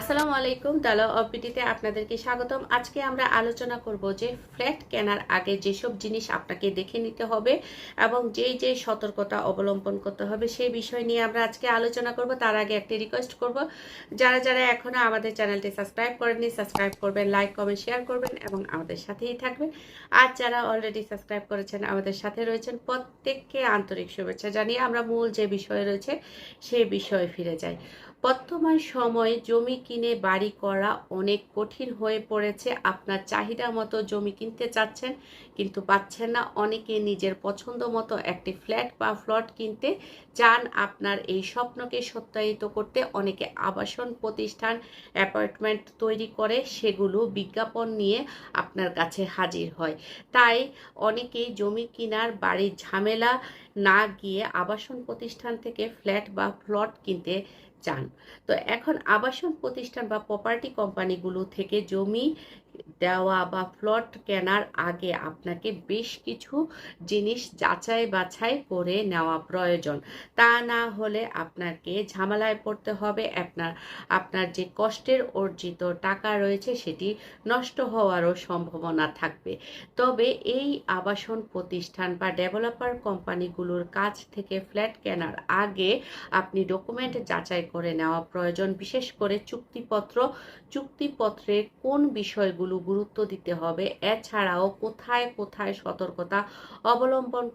আসসালামু আলাইকুম দালা অপিটিতে আপনাদেরকে স্বাগতম। আজকে আমরা আলোচনা করব যে ফ্ল্যাট কেনার আগে যেসব জিনিস আপনাকে দেখে নিতে হবে এবং যেই যে সতর্কতা অবলম্বন করতে হবে সেই বিষয় নিয়ে আমরা আজকে আলোচনা করব। তার আগে একটি রিকোয়েস্ট করব। যারা যারা এখনও আমাদের চ্যানেলটি সাবস্ক্রাইব করেননি সাবস্ক্রাইব করবেন লাইক কমেন্ট শেয়ার করবেন এবং আমাদের সাথেই থাকবেন। আর যারা অলরেডি সাবস্ক্রাইব করেছেন, আমাদের সাথে রয়েছেন, প্রত্যেককে আন্তরিক শুভেচ্ছা জানিয়ে আমরা মূল যে বিষয় রয়েছে সেই বিষয়ে ফিরে যাই। বর্তমান সময়ে জমি কিনে বাড়ি করা অনেক কঠিন হয়ে পড়েছে। আপনার চাহিদা মতো জমি কিনতে চাচ্ছেন, কিন্তু পাচ্ছেন না। অনেকে নিজের পছন্দ মতো একটি ফ্ল্যাট বা ফ্লট কিনতে চান। আপনার এই স্বপ্নকে সত্যায়িত করতে অনেকে আবাসন প্রতিষ্ঠান, অ্যাপার্টমেন্ট তৈরি করে, সেগুলো বিজ্ঞাপন নিয়ে আপনার কাছে হাজির হয়। তাই অনেকেই জমি কেনার বাড়ির ঝামেলা না গিয়ে আবাসন প্রতিষ্ঠান থেকে ফ্ল্যাট বা ফ্লট কিনতে চান। তো এখন আবাসন প্রতিষ্ঠান বা প্রপার্টি কোম্পানিগুলো থেকে জমি দেওয়া বা প্লট কেনার আগে আপনাকে বেশ কিছু জিনিস যাচাই বাছাই করে নেওয়া প্রয়োজন। তা না হলে আপনাকে ঝামেলায় পড়তে হবে, আপনার আপনার যে কষ্টের অর্জিত টাকা রয়েছে সেটি নষ্ট হওয়ারও সম্ভাবনা থাকবে। তবে এই আবাসন প্রতিষ্ঠান বা ডেভেলপার কোম্পানিগুলোর কাছ থেকে ফ্ল্যাট কেনার আগে আপনি ডকুমেন্ট যাচাই করে নেওয়া প্রয়োজন, বিশেষ করে চুক্তিপত্র। চুক্তিপত্রে কোন বিষয়গুলো গুরুত্ব দিতে হবে। এছাড়াও কোথায় কোথায় সতর্কতা অবলম্বন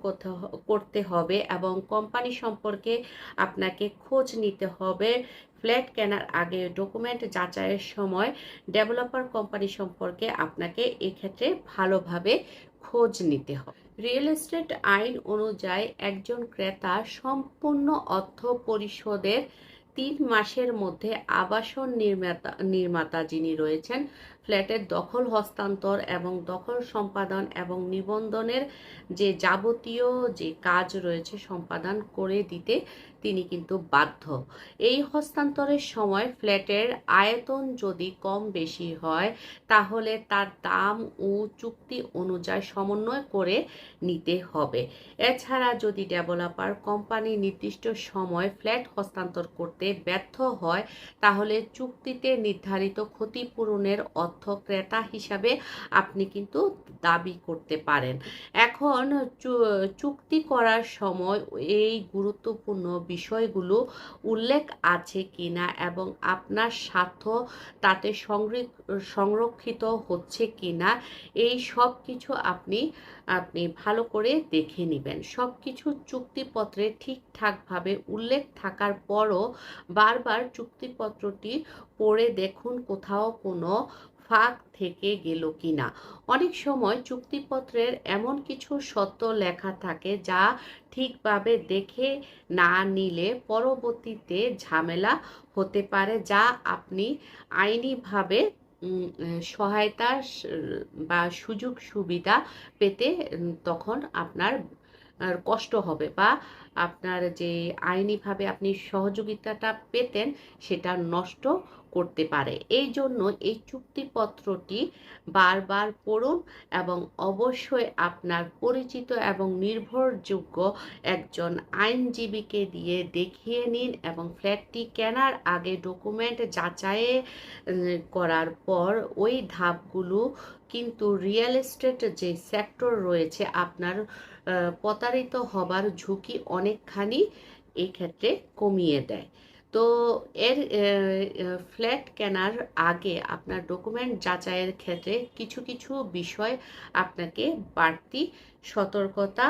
করতে হবে এবং কোম্পানি সম্পর্কে আপনাকে খোঁজ নিতে হবে। ফ্ল্যাট কেনার আগে ডকুমেন্ট যাচাইয়ের সময় ডেভেলপার কোম্পানি সম্পর্কে আপনাকে এক্ষেত্রে ভালোভাবে খোঁজ নিতে হবে। রিয়েল এস্টেট আইন অনুযায়ী একজন ক্রেতা সম্পূর্ণ অর্থ পরিশোধের তিন মাসের মধ্যে আবাসন নির্মাতা নির্মাতা যিনি রয়েছেন ফ্ল্যাটের দখল, হস্তান্তর এবং দখল সম্পাদন এবং নিবন্ধনের যে যাবতীয় যে কাজ রয়েছে সম্পাদন করে দিতে তিনি কিন্তু বাধ্য। এই হস্তান্তরের সময় ফ্ল্যাটের আয়তন যদি কম বেশি হয়, তাহলে তার দাম ও চুক্তি অনুযায়ী সমন্বয় করে নিতে হবে। এছাড়া যদি ডেভেলপার কোম্পানি নির্দিষ্ট সময় ফ্ল্যাট হস্তান্তর করতে ব্যর্থ হয়, তাহলে চুক্তিতে নির্ধারিত ক্ষতিপূরণের অর্থ ক্রেতা হিসাবে আপনি কিন্তু দাবি করতে পারেন। এখন চুক্তি করার সময় এই গুরুত্বপূর্ণ বিষয়গুলো উল্লেখ আছে কিনা এবং আপনার স্বার্থ তাতে সংরক্ষিত হচ্ছে কিনা, এই সব কিছু আপনি আপনি ভালো করে দেখে নেবেন। সব কিছু চুক্তিপত্রে ঠিকঠাকভাবে উল্লেখ থাকার পরও বারবার চুক্তিপত্রটি পড়ে দেখুন কোথাও কোনো ফাঁক থেকে গেল কিনা। অনেক সময় চুক্তিপত্রের এমন কিছু সত্য লেখা থাকে যা ঠিকভাবে দেখে না নিলে পরবর্তীতে ঝামেলা হতে পারে, যা আপনি আইনিভাবে সহায়তা বা সুযোগ সুবিধা পেতে তখন আপনার কষ্ট হবে বা আপনার যে আইনিভাবে আপনি সহযোগিতাটা পেতেন, সেটা নষ্ট করতে পারে। এই জন্য এই চুক্তিপত্রটি বারবার পড়ুন এবং অবশ্যই আপনার পরিচিত এবং নির্ভরযোগ্য একজন আইনজীবীকে দিয়ে দেখিয়ে নিন এবং ফ্ল্যাটটি কেনার আগে ডকুমেন্ট যাচাই করার পর ওই ধাপগুলো কিন্তু রিয়েল এস্টেট যে সেক্টর রয়েছে, আপনার প্রতারিত হবার ঝুঁকি অনেকখানি এই ক্ষেত্রে কমিয়ে দেয়। তো এর ফ্ল্যাট কেনার আগে আপনার ডকুমেন্ট যাচাইয়ের ক্ষেত্রে কিছু কিছু বিষয় আপনাকে বাড়তি সতর্কতা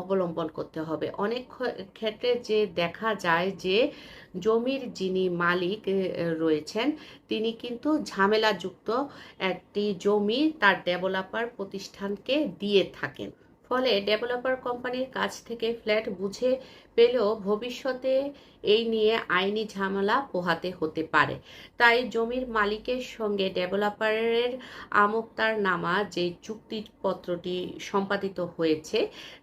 অবলম্বন করতে হবে। অনেক ক্ষেত্রে যে দেখা যায় যে জমির যিনি মালিক রয়েছেন, তিনি কিন্তু ঝামেলাযুক্ত একটি জমি তার ডেভেলপার প্রতিষ্ঠানকে দিয়ে থাকেন। ফলে ডেভেলপার কোম্পানির কাছ থেকে ফ্ল্যাট বুঝে পেলেও ভবিষ্যতে এই নিয়ে আইনি ঝামেলা পোহাতে হতে পারে। তাই জমির মালিকের সঙ্গে ডেভেলপারের আমোক্তার নামা যে চুক্তিপত্রটি সম্পাদিত হয়েছে,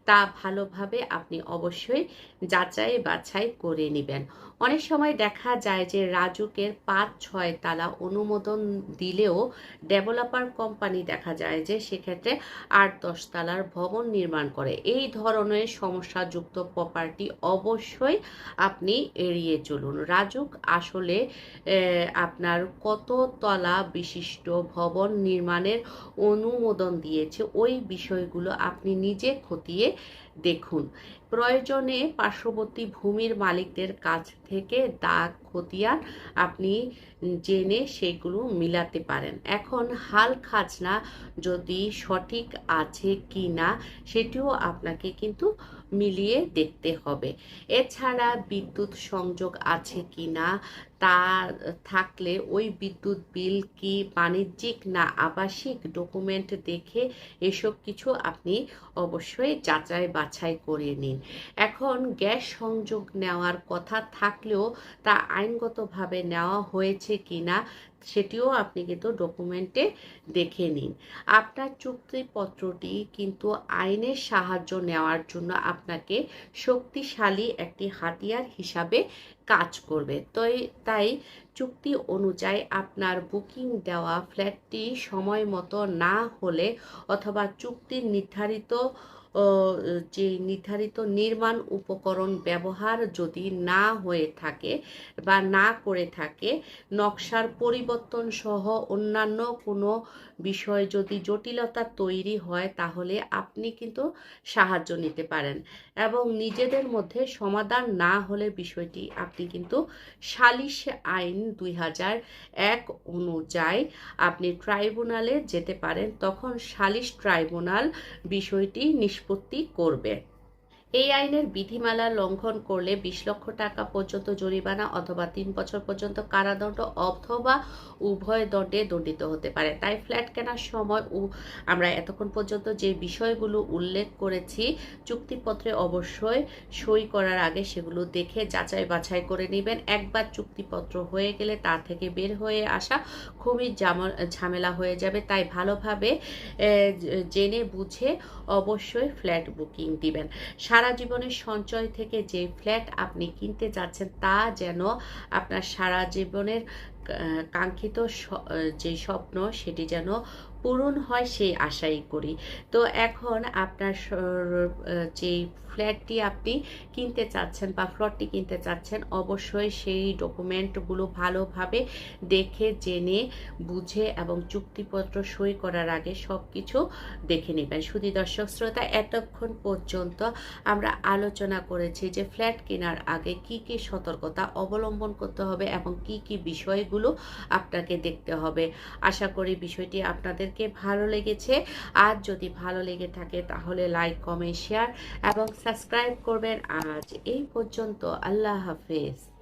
তা ভালোভাবে আপনি অবশ্যই যাচাই বাছাই করে নেবেন। অনেক সময় দেখা যায় যে রাজুকের পাঁচ, ছয় তালা অনুমোদন দিলেও ডেভেলপার কোম্পানি দেখা যায় যে সেক্ষেত্রে আট, দশ তালার ভবন নির্মাণ করে। এই ধরনের সমস্যাযুক্ত প্রপার্টি অবশ্যই আপনি এড়িয়ে চলুন। রাজুক, আসলে আপনার কত তলা বিশিষ্ট ভবন নির্মাণের অনুমোদন দিয়েছে, ওই বিষয়গুলো আপনি নিজে খতিয়ে দেখুন। প্রয়োজনে পার্শ্ববর্তী ভূমির মালিকদের কাছ থেকে দাগ, খতিয়ান আপনি জেনে সেগুলো মিলাতে পারেন। এখন হাল খাজনা যদি সঠিক আছে কি না সেটিও আপনাকে কিন্তু মিলিয়ে দেখতে হবে। এছাড়া বিদ্যুৎ সংযোগ আছে কি না তা থাকলে ওই বিদ্যুৎ বিল কি বাণিজ্যিক না আবাসিক ডকুমেন্ট দেখে এসব কিছু আপনি অবশ্যই যাচাই বাছাই করে নিন। এখন গ্যাস সংযোগ নেওয়ার কথা থাকলেও তা আইনগতভাবে নেওয়া হয়েছে কি না সেটিও আপনি কিন্তু ডকুমেন্টে দেখে নিন। আপনার চুক্তিপত্রটি কিন্তু আইনের সাহায্য নেওয়ার জন্য আপনাকে শক্তিশালী একটি হাতিয়ার হিসাবে কাজ করবে। তাই তাই চুক্তি অনুযায়ী আপনার বুকিং দেওয়া ফ্ল্যাটটি সময় মতো না হলে অথবা চুক্তির নির্ধারিত যে নির্ধারিত নির্মাণ উপকরণ ব্যবহার যদি না হয়ে থাকে বা না করে থাকে, নকশার পরিবর্তন সহ অন্যান্য কোনো বিষয় যদি জটিলতা তৈরি হয়, তাহলে আপনি কিন্তু সাহায্য নিতে পারেন এবং নিজেদের মধ্যে সমাধান না হলে বিষয়টি আপনি কিন্তু সালিশ আইন দুই হাজার এক অনুযায়ী আপনি ট্রাইব্যুনালে যেতে পারেন। তখন সালিশ ট্রাইব্যুনাল বিষয়টি নিষ্পত্তি করবে। এই আইনের বিধিমালা লঙ্ঘন করলে বিশ লক্ষ টাকা পর্যন্ত জরিমানা অথবা তিন বছর পর্যন্ত কারাদণ্ড অথবা উভয় দণ্ডে দণ্ডিত হতে পারে। তাই ফ্ল্যাট কেনার সময় আমরা এতক্ষণ পর্যন্ত যে বিষয়গুলো উল্লেখ করেছি, চুক্তিপত্রে অবশ্যই সই করার আগে সেগুলো দেখে যাচাই বাছাই করে নেবেন। একবার চুক্তিপত্র হয়ে গেলে তা থেকে বের হয়ে আসা খুবই ঝামেলা হয়ে যাবে। তাই ভালোভাবে জেনে বুঝে অবশ্যই ফ্ল্যাট বুকিং দিবেন। সারা জীবনের সঞ্চয় থেকে যে ফ্ল্যাট আপনি কিনতে যাচ্ছেন তা যেন আপনার সারা জীবনের কাঙ্ক্ষিত যে স্বপ্ন সেটি যেন পূরণ হয় সেই আশাই করি। তো এখন আপনার যে ফ্ল্যাটটি আপনি কিনতে চাচ্ছেন বা ফ্লটটি কিনতে চাচ্ছেন, অবশ্যই সেই ডকুমেন্টগুলো ভালোভাবে দেখে, জেনে, বুঝে এবং চুক্তিপত্র সই করার আগে সব কিছু দেখে নেবেন। শুধু দর্শক শ্রোতা, এতক্ষণ পর্যন্ত আমরা আলোচনা করেছি যে ফ্ল্যাট কেনার আগে কি কি সতর্কতা অবলম্বন করতে হবে এবং কি কি বিষয়গুলো আপনাকে দেখতে হবে। আশা করি বিষয়টি আপনাদেরকে ভালো লেগেছে। আর যদি ভালো লেগে থাকে তাহলে লাইক, কমেন্ট, শেয়ার এবং সাবস্ক্রাইব করবেন। আজ এই পর্যন্ত আল্লাহ হাফেজ।